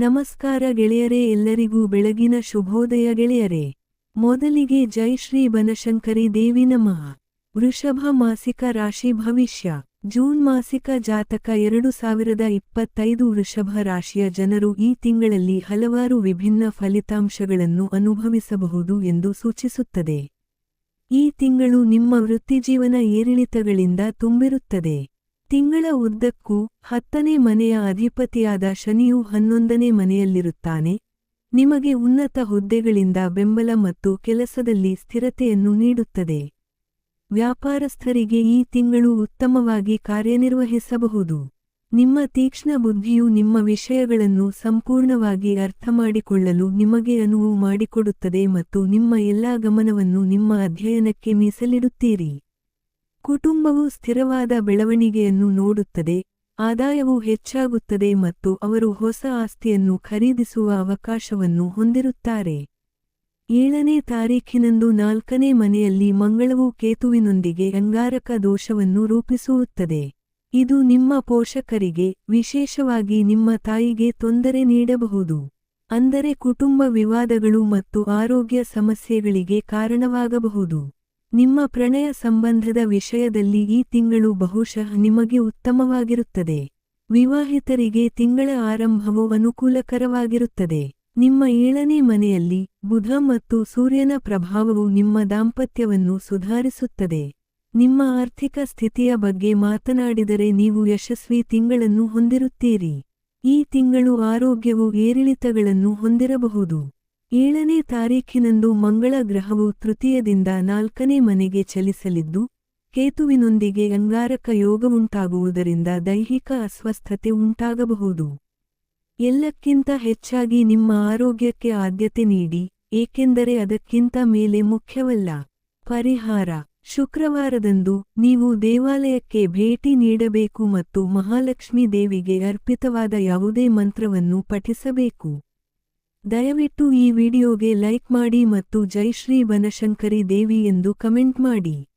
ನಮಸ್ಕಾರ ಗೆಳೆಯರೇ ಎಲ್ಲರಿಗೂ ಬೆಳಗಿನ ಶುಭೋದಯ ಗೆಳೆಯರೇ. ಮೊದಲಿಗೆ ಜೈ ಶ್ರೀ ಬನಶಂಕರಿ ದೇವಿ ನಮಃ. ವೃಷಭ ಮಾಸಿಕ ರಾಶಿ ಭವಿಷ್ಯ. ಜೂನ್ ಮಾಸಿಕ ಜಾತಕ ಎರಡು ಸಾವಿರದ ಇಪ್ಪತ್ತೈದು ವೃಷಭ ರಾಶಿಯ ಜನರು ಈ ತಿಂಗಳಲ್ಲಿ ಹಲವಾರು ವಿಭಿನ್ನ ಫಲಿತಾಂಶಗಳನ್ನು ಅನುಭವಿಸಬಹುದು ಎಂದು ಸೂಚಿಸುತ್ತದೆ. ಈ ತಿಂಗಳು ನಿಮ್ಮ ವೃತ್ತಿಜೀವನ ಏರಿಳಿತಗಳಿಂದ ತುಂಬಿರುತ್ತದೆ. ತಿಂಗಳ ಉದ್ದಕ್ಕೂ ಹತ್ತನೇ ಮನೆಯ ಅಧಿಪತಿಯಾದ ಶನಿಯು ಹನ್ನೊಂದನೇ ಮನೆಯಲ್ಲಿರುತ್ತಾನೆ. ನಿಮಗೆ ಉನ್ನತ ಹುದ್ದೆಗಳಿಂದ ಬೆಂಬಲ ಮತ್ತು ಕೆಲಸದಲ್ಲಿ ಸ್ಥಿರತೆಯನ್ನು ನೀಡುತ್ತದೆ. ವ್ಯಾಪಾರಸ್ಥರಿಗೆ ಈ ತಿಂಗಳು ಉತ್ತಮವಾಗಿ ಕಾರ್ಯನಿರ್ವಹಿಸಬಹುದು. ನಿಮ್ಮ ತೀಕ್ಷ್ಣ ಬುದ್ಧಿಯು ನಿಮ್ಮ ವಿಷಯಗಳನ್ನು ಸಂಪೂರ್ಣವಾಗಿ ಅರ್ಥಮಾಡಿಕೊಳ್ಳಲು ನಿಮಗೆ ಅನುವು ಮಾಡಿಕೊಡುತ್ತದೆ ಮತ್ತು ನಿಮ್ಮ ಎಲ್ಲಾ ಗಮನವನ್ನು ನಿಮ್ಮ ಅಧ್ಯಯನಕ್ಕೆ ಮೀಸಲಿಡುತ್ತೀರಿ. ಕುಟುಂಬವು ಸ್ಥಿರವಾದ ಬೆಳವಣಿಗೆಯನ್ನು ನೋಡುತ್ತದೆ, ಆದಾಯವು ಹೆಚ್ಚಾಗುತ್ತದೆ ಮತ್ತು ಅವರು ಹೊಸ ಆಸ್ತಿಯನ್ನು ಖರೀದಿಸುವ ಅವಕಾಶವನ್ನು ಹೊಂದಿರುತ್ತಾರೆ. ಏಳನೇ ತಾರೀಖಿನಂದು ನಾಲ್ಕನೇ ಮನೆಯಲ್ಲಿ ಮಂಗಳವು ಕೇತುವಿನೊಂದಿಗೆ ಅಂಗಾರಕ ದೋಷವನ್ನು ರೂಪಿಸುತ್ತದೆ. ಇದು ನಿಮ್ಮ ಪೋಷಕರಿಗೆ, ವಿಶೇಷವಾಗಿ ನಿಮ್ಮ ತಾಯಿಗೆ ತೊಂದರೆ ನೀಡಬಹುದು. ಅಂದರೆ ಕುಟುಂಬ ವಿವಾದಗಳು ಮತ್ತು ಆರೋಗ್ಯ ಸಮಸ್ಯೆಗಳಿಗೆ ಕಾರಣವಾಗಬಹುದು. ನಿಮ್ಮ ಪ್ರಣಯ ಸಂಬಂಧದ ವಿಷಯದಲ್ಲಿ ಈ ತಿಂಗಳು ಬಹುಶಃ ನಿಮಗೆ ಉತ್ತಮವಾಗಿರುತ್ತದೆ. ವಿವಾಹಿತರಿಗೆ ತಿಂಗಳ ಆರಂಭವು ಅನುಕೂಲಕರವಾಗಿರುತ್ತದೆ. ನಿಮ್ಮ ಏಳನೇ ಮನೆಯಲ್ಲಿ ಬುಧ ಮತ್ತು ಸೂರ್ಯನ ಪ್ರಭಾವವು ನಿಮ್ಮ ದಾಂಪತ್ಯವನ್ನು ಸುಧಾರಿಸುತ್ತದೆ. ನಿಮ್ಮ ಆರ್ಥಿಕ ಸ್ಥಿತಿಯ ಬಗ್ಗೆ ಮಾತನಾಡಿದರೆ ನೀವು ಯಶಸ್ವಿ ತಿಂಗಳನ್ನು ಹೊಂದಿರುತ್ತೀರಿ. ಈ ತಿಂಗಳು ಆರೋಗ್ಯವು ಏರಿಳಿತಗಳನ್ನು ಹೊಂದಿರಬಹುದು. ಏಳನೇ ತಾರೀಖಿನಂದು ಮಂಗಳ ಗ್ರಹವು ತೃತೀಯದಿಂದ ನಾಲ್ಕನೇ ಮನೆಗೆ ಚಲಿಸಲಿದ್ದು, ಕೇತುವಿನೊಂದಿಗೆ ಅಂಗಾರಕ ಯೋಗವುಂಟಾಗುವುದರಿಂದ ದೈಹಿಕ ಅಸ್ವಸ್ಥತೆ ಉಂಟಾಗಬಹುದು. ಎಲ್ಲಕ್ಕಿಂತ ಹೆಚ್ಚಾಗಿ ನಿಮ್ಮ ಆರೋಗ್ಯಕ್ಕೆ ಆದ್ಯತೆ ನೀಡಿ, ಏಕೆಂದರೆ ಅದಕ್ಕಿಂತ ಮೇಲೆ ಮುಖ್ಯವಲ್ಲ. ಪರಿಹಾರ. ಶುಕ್ರವಾರದಂದು ನೀವು ದೇವಾಲಯಕ್ಕೆ ಭೇಟಿ ನೀಡಬೇಕು ಮತ್ತು ಮಹಾಲಕ್ಷ್ಮೀ ದೇವಿಗೆ ಅರ್ಪಿತವಾದ ಯಾವುದೇ ಮಂತ್ರವನ್ನು ಪಠಿಸಬೇಕು. ದಯವಿಟ್ಟು ಈ ವಿಡಿಯೋಗೆ ಲೈಕ್ ಮಾಡಿ ಮತ್ತು ಜೈ ಶ್ರೀ ಬನಶಂಕರಿ ದೇವಿ ಎಂದು ಕಮೆಂಟ್ ಮಾಡಿ.